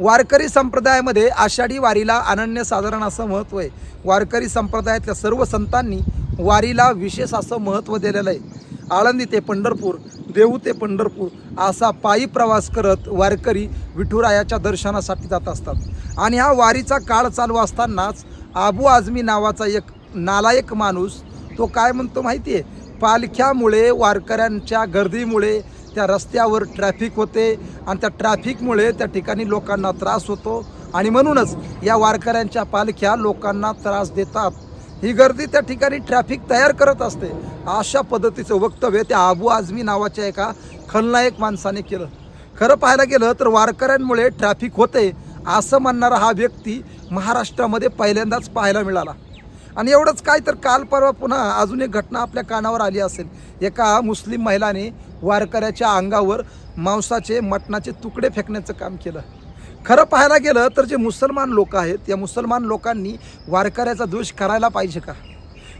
वारकरी संप्रदायामध्ये आषाढी वारीला अनन्यसाधारण असं महत्त्व आहे. वारकरी संप्रदायातल्या सर्व संतांनी वारीला विशेष असं महत्त्व दिलेलं आहे. आळंदी ते पंढरपूर देऊ ते पंढरपूर असा पायी प्रवास करत वारकरी विठुरायाच्या दर्शनासाठी जात असतात. आणि हा वारीचा काळ चालू असतानाच आबू आझमी नावाचा एक नालायक माणूस तो काय म्हणतो माहिती आहे पालख्यामुळे वारकऱ्यांच्या गर्दीमुळे त्या रस्त्यावर ट्रॅफिक होते आणि त्या ट्रॅफिकमुळे त्या ठिकाणी लोकांना त्रास होतो. आणि म्हणूनच या वारकऱ्यांच्या पालख्या लोकांना त्रास देतात. ही गर्दी त्या ठिकाणी ट्रॅफिक तयार करत असते. अशा पद्धतीचं वक्तव्य त्या आबू आझमी नावाच्या एका खलनायक माणसाने केलं. खरं पाहायला गेलं तर वारकऱ्यांमुळे ट्रॅफिक होते असं म्हणणारा हा व्यक्ती महाराष्ट्रामध्ये पहिल्यांदाच पाहायला मिळाला. आणि एवढंच काय तर काल परवा पुन्हा अजून एक घटना आपल्या कानावर आली असेल. एका मुस्लिम महिलाने वारकऱ्याच्या अंगावर मांसाचे मटणाचे तुकडे फेकण्याचं काम केलं. खरं पाहायला गेलं तर जे मुसलमान लोक आहेत या मुसलमान लोकांनी वारकऱ्याचा द्वेष करायला पाहिजे का?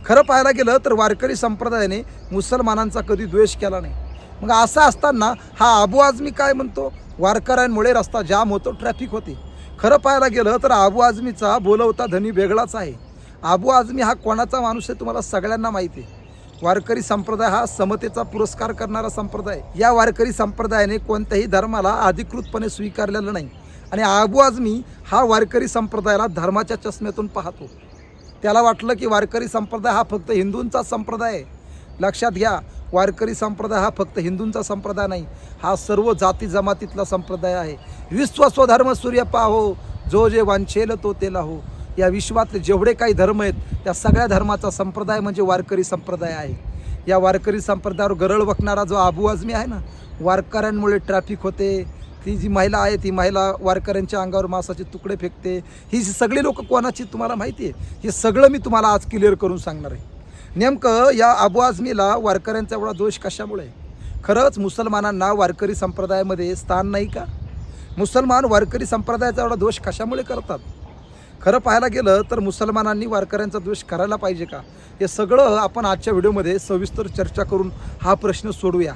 खरं पाहायला गेलं तर वारकरी संप्रदायाने मुसलमानांचा कधी द्वेष केला नाही. मग असं असताना हा अबू आजमी काय म्हणतो? वारकऱ्यांमुळे रस्ता जाम होतो ट्रॅफिक होते. खरं पाहायला गेलं तर अबू आजमीचा बोलवता धनी वेगळाच आहे. आबू आझमी हा कोणाचा माणूस आहे तुम्हाला सगळ्यांना माहिती आहे. वारकरी संप्रदाय हा समतेचा पुरस्कार करणारा संप्रदाय. या वारकरी संप्रदायाने कोणत्याही धर्माला अधिकृतपणे स्वीकारलेलं नाही. आणि आबू आझमी हा वारकरी संप्रदायाला धर्माच्या चष्म्यातून पाहतो. त्याला वाटलं की वारकरी संप्रदाय हा फक्त हिंदूंचा संप्रदाय आहे. लक्षात घ्या वारकरी संप्रदाय हा फक्त हिंदूंचा संप्रदाय नाही हा सर्व जाती जमातीतला संप्रदाय आहे. विश्व स्वधर्म सूर्य पाहो जो जे वांछेल तो तेला हो या विश्वातले जेवढे काही धर्म आहेत त्या सगळ्या धर्माचा संप्रदाय म्हणजे वारकरी संप्रदाय आहे. या वारकरी संप्रदायावर गरळ बघणारा जो आबू आजमी आहे ना वारकऱ्यांमुळे ट्रॅफिक होते. ती जी महिला आहे ती महिला वारकऱ्यांच्या अंगावर मांसाचे तुकडे फेकते. ही जी सगळी लोक कोणाची तुम्हाला माहिती आहे? हे सगळं मी तुम्हाला आज क्लिअर करून सांगणार आहे. नेमकं या आबू आजमीला वारकऱ्यांचा एवढा दोष कशामुळे आहे? खरंच मुसलमानांना वारकरी संप्रदायामध्ये स्थान नाही का? मुसलमान वारकरी संप्रदायाचा एवढा दोष कशामुळे करतात? खरं पाहायला गेलं तर मुसलमानांनी वारकऱ्यांचा द्वेष करायला पाहिजे का? हे सगळं आपण आजच्या व्हिडिओमध्ये सविस्तर चर्चा करून हा प्रश्न सोडूया.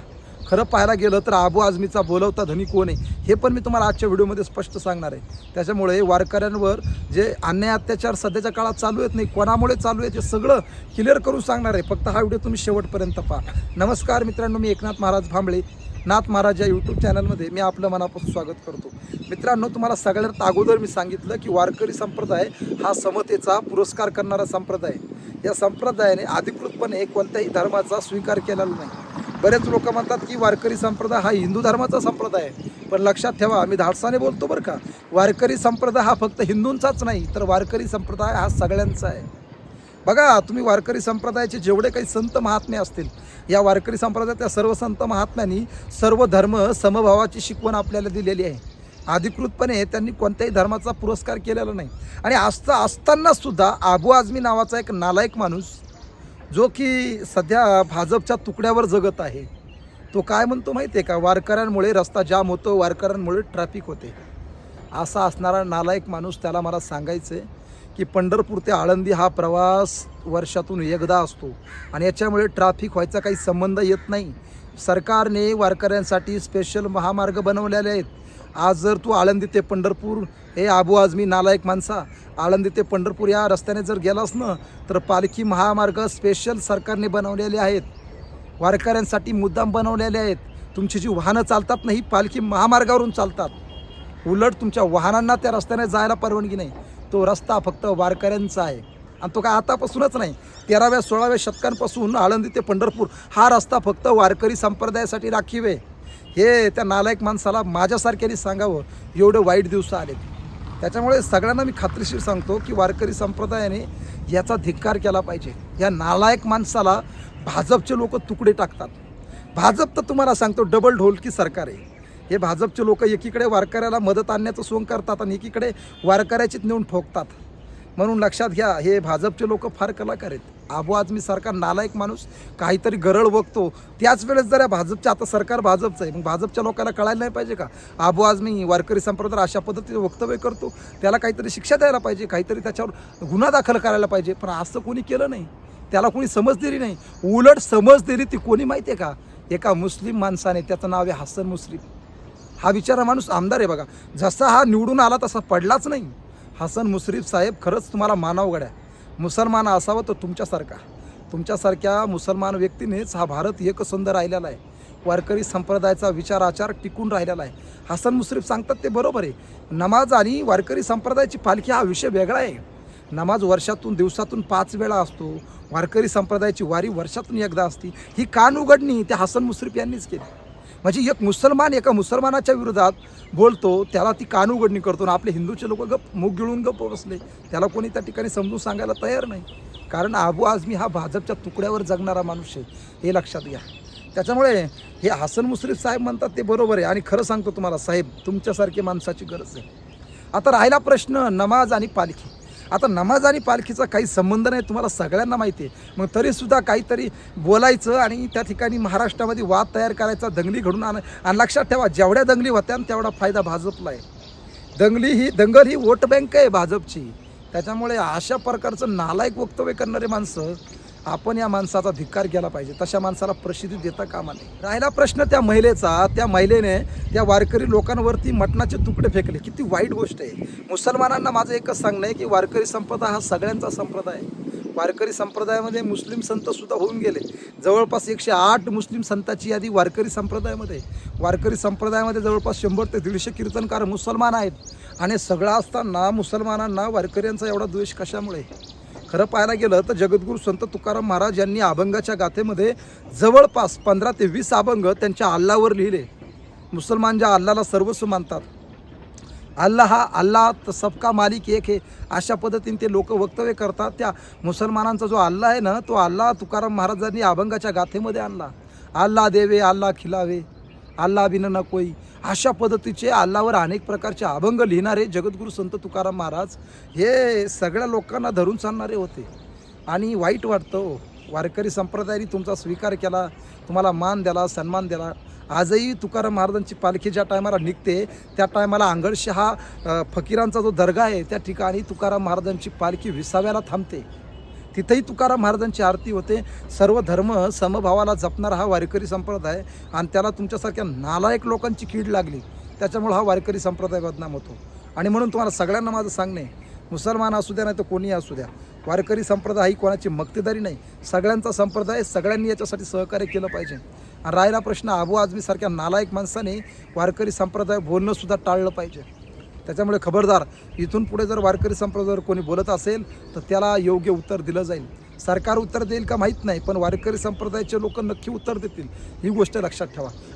खरं पाहायला गेलं तर आबू आजमीचा बोलवता धनी कोण आहे? हे पण मी तुम्हाला आजच्या व्हिडिओमध्ये स्पष्ट सांगणार आहे. त्याच्यामुळे वारकऱ्यांवर जे अन्याय अत्याचार सध्याच्या काळात चालू आहेत नाही कोणामुळे चालू आहेत हे सगळं क्लिअर करून सांगणार आहे. फक्त हा व्हिडिओ तुम्ही शेवटपर्यंत पहा. नमस्कार मित्रांनो मी एकनाथ महाराज भांबळे. नाथ महाराज या यूट्यूब चॅनलमध्ये मी आपलं मनापासून स्वागत करतो. मित्रांनो तुम्हाला सगळ्यात अगोदर मी सांगितलं की वारकरी संप्रदाय हा समतेचा पुरस्कार करणारा संप्रदाय. या संप्रदायाने अधिकृतपणे कोणत्याही धर्माचा स्वीकार केलेला नाही. बरेच लोक म्हणतात की वारकरी संप्रदाय हा हिंदू धर्माचा संप्रदाय आहे. पण लक्षात ठेवा मी धाडसाने बोलतो बरं का. वारकरी संप्रदाय हा फक्त हिंदूंचाच नाही तर वारकरी संप्रदाय हा सगळ्यांचा आहे. बघा तुम्ही वारकरी संप्रदायाचे जेवढे काही संत महात्मे असतील या वारकरी संप्रदायातल्या सर्व संत महात्म्यांनी सर्व धर्म समभावाची शिकवण आपल्याला दिलेली आहे. अधिकृतपणे त्यांनी कोणत्याही धर्माचा पुरस्कार केलेला नाही. आणि असता असताना सुद्धा आबू आझमी नावाचा एक नालायक माणूस जो की सध्या भाजपच्या तुकड्यावर जगत आहे तो काय म्हणतो माहिती आहे का? वारकऱ्यांमुळे रस्ता जाम होतो वारकऱ्यांमुळे ट्रॅफिक होते. असा असणारा नालायक माणूस त्याला मला सांगायचं आहे की पंढरपूर ते आळंदी हा प्रवास वर्षातून एकदा असतो. आणि याच्यामुळे ट्रॅफिक व्हायचा काही संबंध येत नाही. सरकारने वारकऱ्यांसाठी स्पेशल महामार्ग बनवलेले आहेत. आज जर तू आळंदी ते पंढरपूर हे आबू आजमी नालायक माणसा आळंदी ते पंढरपूर या रस्त्याने जर गेलास ना तर पालखी महामार्ग स्पेशल सरकारने बनवलेले आहेत. वारकऱ्यांसाठी मुद्दाम बनवलेले आहेत. तुमची जी वाहनं चालतात ना ही पालखी महामार्गावरून चालतात. उलट तुमच्या वाहनांना त्या रस्त्याने जायला परवानगी नाही. तो रस्ता फक्त वारकऱ्यांचा आहे. आणि तो काय आतापासूनच नाही. तेराव्या सोळाव्या शतकांपासून आळंदी ते पंढरपूर हा रस्ता फक्त वारकरी संप्रदायासाठी राखीव. आहे हे त्या नालायक माणसाला माझ्यासारख्याने सांगावं एवढं वाईट दिवस आलेत. त्याच्यामुळे सगळ्यांना मी खात्रीशीर सांगतो की वारकरी संप्रदायाने याचा धिक्कार केला पाहिजे. या नालायक माणसाला भाजपचे लोक तुकडे टाकतात. भाजप तर तुम्हाला सांगतो डबल ढोलकी सरकार आहे. हे भाजपचे लोक एकीकडे वारकऱ्याला मदत आणण्याचं सोंग करतात आणि एकीकडे वारकऱ्याचीच नेऊन ठोकतात. म्हणून लक्षात घ्या हे भाजपचे लोक फार कलाकार आहेत. आबू मी सरकार नालायक माणूस काहीतरी गरळ बघतो. त्याच वेळेस जर भाजपच्या आता सरकार भाजपचं आहे. मग भाजपच्या लोकांना कळायला नाही पाहिजे का? आबू आझमी वारकरी संप्रदाय अशा पद्धतीने वक्तव्य करतो. त्याला काहीतरी शिक्षा द्यायला पाहिजे काहीतरी त्याच्यावर गुन्हा दाखल करायला पाहिजे. पण असं कोणी केलं नाही. त्याला कोणी समज दिली नाही. उलट समज दिली ती कोणी माहिती आहे का? एका मुस्लिम माणसाने त्याचं नाव आहे हसन मुस्लिम. हा बिचारा माणूस आमदार आहे बघा. जसा हा निवडून आला तसा पडलाच नाही. हसन मुश्रीफ साहेब खरंच तुम्हाला मानावगड्या मुसलमान असावं तर तुमच्यासारखा. तुमच्यासारख्या मुसलमान व्यक्तीनेच हा भारत एकसंध राहिलेला आहे. वारकरी संप्रदायाचा विचार आचार टिकून राहिलेला आहे. हसन मुश्रीफ सांगतात ते बरोबर आहे. नमाज आणि वारकरी संप्रदायाची पालखी हा विषय वेगळा आहे. नमाज वर्षातून दिवसातून पाच वेळा असतो. वारकरी संप्रदायाची वारी वर्षातून एकदा असती. ही कान उघडणी त्या हसन मुश्रीफ यांनीच केली. म्हणजे एक मुसलमान एका मुसलमानाच्या विरोधात बोलतो त्याला ती कान उघडणी करतो आणि आपले हिंदूचे लोक गप मुग गिळून गप्प बसले. त्याला कोणी त्या ठिकाणी समजून सांगायला तयार नाही. कारण आबू आझमी हा भाजपच्या तुकड्यावर जगणारा माणूस आहे हे लक्षात घ्या. त्याच्यामुळे हे हसन मुश्रीफ साहेब म्हणतात ते बरोबर आहे. आणि खरं सांगतो तुम्हाला साहेब तुमच्यासारखी माणसाची गरज आहे. आता राहिला प्रश्न नमाज आणि पालखी. आता नमाज आणि पालखीचा काही संबंध नाही तुम्हाला सगळ्यांना माहिती आहे. मग तरीसुद्धा काहीतरी बोलायचं आणि त्या ठिकाणी महाराष्ट्रामध्ये वाद तयार करायचा दंगली घडून आण आणि लक्षात ठेवा जेवढ्या दंगली होत्या तेवढा फायदा भाजपला आहे. दंगली ही दंगल ही वोट बँक आहे भाजपची. त्याच्यामुळे अशा प्रकारचं नालायक वक्तव्य करणारे माणसं आपण या माणसाचा धिक्कार केला पाहिजे. तशा माणसाला प्रसिद्धी देता कामा नये. राहिला प्रश्न त्या महिलेचा त्या महिलेने त्या वारकरी लोकांवरती मटणाचे तुकडे फेकले. किती वाईट गोष्ट आहे. मुसलमानांना माझं एकच सांगणं आहे की वारकरी संप्रदाय हा सगळ्यांचा संप्रदाय आहे. वारकरी संप्रदायामध्ये मुस्लिम संत सुद्धा होऊन गेले. जवळपास एकशे आठ मुस्लिम संतांची यादी वारकरी संप्रदायामध्ये वारकरी संप्रदायामध्ये जवळपास शंभर ते दीडशे कीर्तनकार मुसलमान आहेत. आणि सगळं असताना मुसलमानांना वारकऱ्यांचा एवढा द्वेष कशामुळे खरं पाहायला गेलं तर जगद्गुरू संत तुकाराम महाराज यांनी अभंगाच्या गाथेमध्ये जवळपास पंधरा ते वीस अभंग त्यांच्या अल्लावर लिहिले. मुसलमान ज्या अल्लाला सर्वस्व मानतात अल्ला हा अल्लाह सबका मालिक एक हे अशा पद्धतीने ते लोक वक्तव्य करतात. त्या मुसलमानांचा जो अल्ला आहे ना तो अल्ला तुकाराम महाराजांनी अभंगाच्या गाथेमध्ये आणला. अल्ला देवे अल्ला खिलावे अल्ला बिन न कोई. अशा पद्धतीचे अल्लावर अनेक प्रकारचे अभंग लिहिणारे जगद्गुरू संत तुकाराम महाराज हे सगळ्या लोकांना धरून चालणारे होते. आणि वाईट वाटतं हो. वारकरी संप्रदायाने तुमचा स्वीकार केला तुम्हाला मान दिला सन्मान दिला आजही तुकाराम महाराजांची पालखी ज्या टायमाला निघते त्या टायमाला आंगडशे हा फकीरांचा जो दर्गा आहे त्या ठिकाणी तुकाराम महाराजांची पालखी विसाव्याला थांबते. तिथेही तुकाराम महाराजांची आरती होते. सर्व धर्म समभावाला जपणारा हा वारकरी संप्रदाय आणि त्याला तुमच्यासारख्या नालायक लोकांची कीड लागली. त्याच्यामुळे हा वारकरी संप्रदाय बदनाम होतो. आणि म्हणून तुम्हाला सगळ्यांना माझं सांगणे मुसलमान असू द्या नाही तर कोणीही असू द्या. वारकरी संप्रदाय ही कोणाची मक्तेदारी नाही. सगळ्यांचा संप्रदाय सगळ्यांनी याच्यासाठी सहकार्य केलं पाहिजे. आणि राहिला प्रश्न आबू आजमीसारख्या नालायक माणसाने वारकरी संप्रदाय बोलणंसुद्धा टाळलं पाहिजे. त्याच्यामुळे खबरदार इथून पुढे जर वारकरी संप्रदायावर कोणी बोलत असेल तर त्याला योग्य उत्तर दिलं जाईल. सरकार उत्तर देईल का माहीत नाही पण वारकरी संप्रदायाचे लोक नक्की उत्तर देतील. ही गोष्ट लक्षात ठेवा.